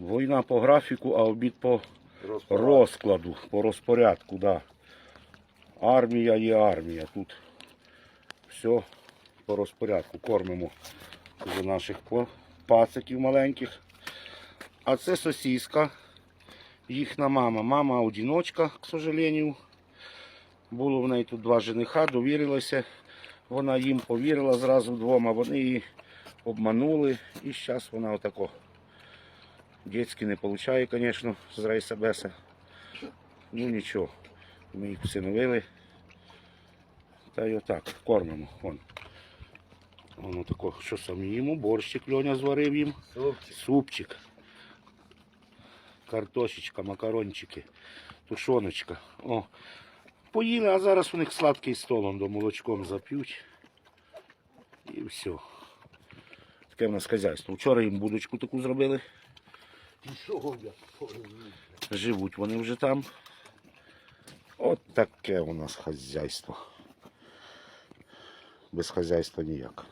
Війна по графіку, а обід по Розпорад. розкладу, по розпорядку, да. Армія є армія. Тут все по розпорядку. Кормимо вже наших пациків маленьких. А це сосіска. Їхня мама. Мама одиночка, к сожалению. Було в неї тут два жениха, довірилася. Вона їм повірила зразу двом, а вони її обманули. І зараз вона отако. Дітськи не получає, звісно, з рейса Беса. Ну нічого. Ми їх всиновили. Та й отак кормимо. Вон. Воно тако, що самі їмо, борщик Льоня зварив їм, Супчик. супчик, картошечка, макарончики, тушоночка. О. Поїли, а зараз у них сладкий столом до молочком зап'ють. І все. Таке в нас хазяйство. Вчора їм будочку таку зробили. Пішов я. Живуть вони вже там. От таке у нас хазяйство. Без хазяйства ніяк.